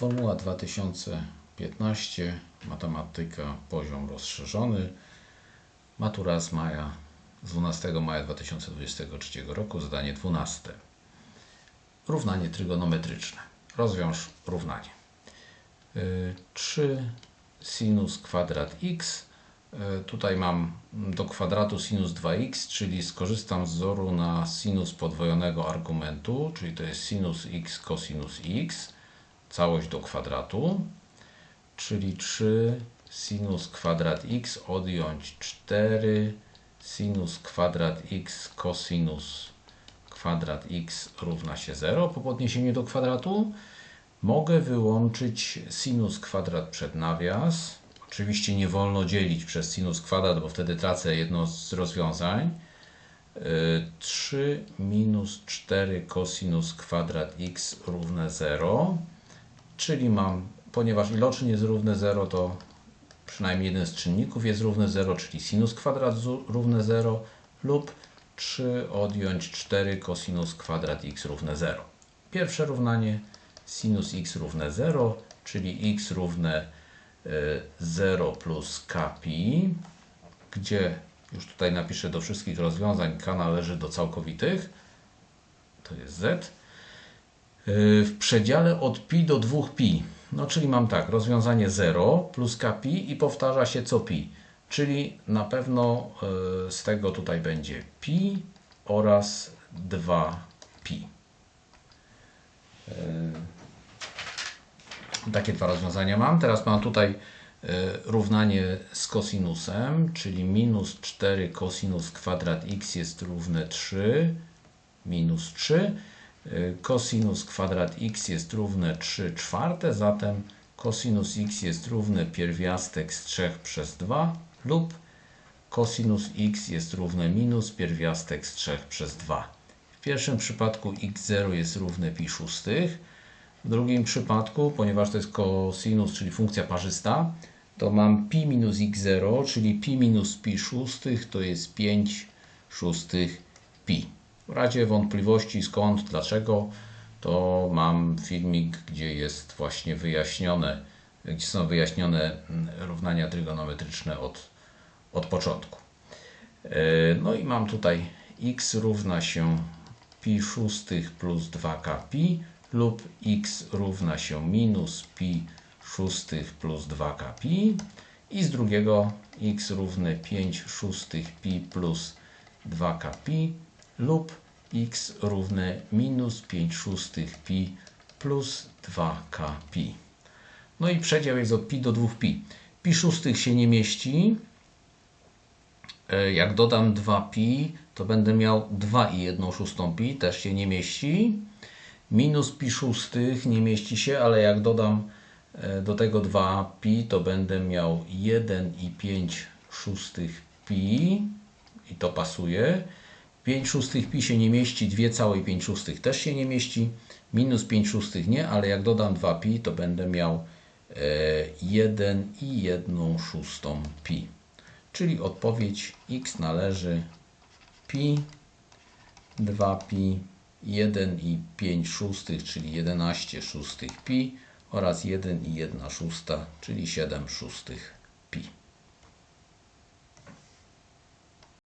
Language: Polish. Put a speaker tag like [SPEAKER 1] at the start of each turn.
[SPEAKER 1] Formuła 2015, matematyka, poziom rozszerzony, matura z maja, z 12 maja 2023 roku, zadanie 12. Równanie trygonometryczne. Rozwiąż równanie. Y, 3 sinus kwadrat x. Y, Tutaj mam do kwadratu sinus 2x, czyli skorzystam z wzoru na sinus podwojonego argumentu, czyli to jest sinus x cosinus x całość do kwadratu, czyli 3 sinus kwadrat x odjąć 4 sinus kwadrat x cosinus kwadrat x równa się 0 po podniesieniu do kwadratu. Mogę wyłączyć sinus kwadrat przed nawias. Oczywiście nie wolno dzielić przez sinus kwadrat, bo wtedy tracę jedno z rozwiązań. 3 minus 4 cosinus kwadrat x równe 0 czyli mam, ponieważ iloczyn jest równy 0, to przynajmniej jeden z czynników jest równy 0, czyli sinus kwadrat równe 0 lub 3 odjąć 4 cosinus kwadrat x równe 0. Pierwsze równanie sinus x równe 0, czyli x równe 0 plus kpi, gdzie już tutaj napiszę do wszystkich rozwiązań k należy do całkowitych, to jest z w przedziale od pi do 2pi. No czyli mam tak, rozwiązanie 0 plus kpi i powtarza się co pi. Czyli na pewno z tego tutaj będzie pi oraz 2pi. Takie dwa rozwiązania mam. Teraz mam tutaj równanie z kosinusem, czyli minus 4 kosinus kwadrat x jest równe 3 minus 3 Cosinus kwadrat x jest równe 3 czwarte, zatem cosinus x jest równe pierwiastek z 3 przez 2 lub cosinus x jest równe minus pierwiastek z 3 przez 2. W pierwszym przypadku x0 jest równe pi szóstych. W drugim przypadku, ponieważ to jest cosinus, czyli funkcja parzysta, to mam pi minus x0, czyli pi minus pi szóstych, to jest 5 szóstych pi. W razie wątpliwości skąd, dlaczego, to mam filmik, gdzie jest właśnie wyjaśnione, gdzie są wyjaśnione równania trygonometryczne od, od początku. No i mam tutaj x równa się pi szóstych plus 2k pi lub x równa się minus pi szóstych plus 2k pi i z drugiego x równe 5 szóstych pi plus 2k pi lub x równe minus 5 szóstych pi plus 2k pi. No i przedział jest od pi do 2pi. Pi szóstych się nie mieści. Jak dodam 2pi, to będę miał 2 i 1 szóstą pi, też się nie mieści. Minus pi szóstych nie mieści się, ale jak dodam do tego 2pi, to będę miał 1 i 5 szóstych pi i to pasuje. 5 szóstych pi się nie mieści, 2 całej 5 szóstych też się nie mieści, minus 5 szóstych nie, ale jak dodam 2 pi, to będę miał 1 i 1 szóstą pi. Czyli odpowiedź x należy pi, 2 pi, 1 i 5 szóstych, czyli 11 szóstych pi oraz 1 i 1 szósta, czyli 7 szóstych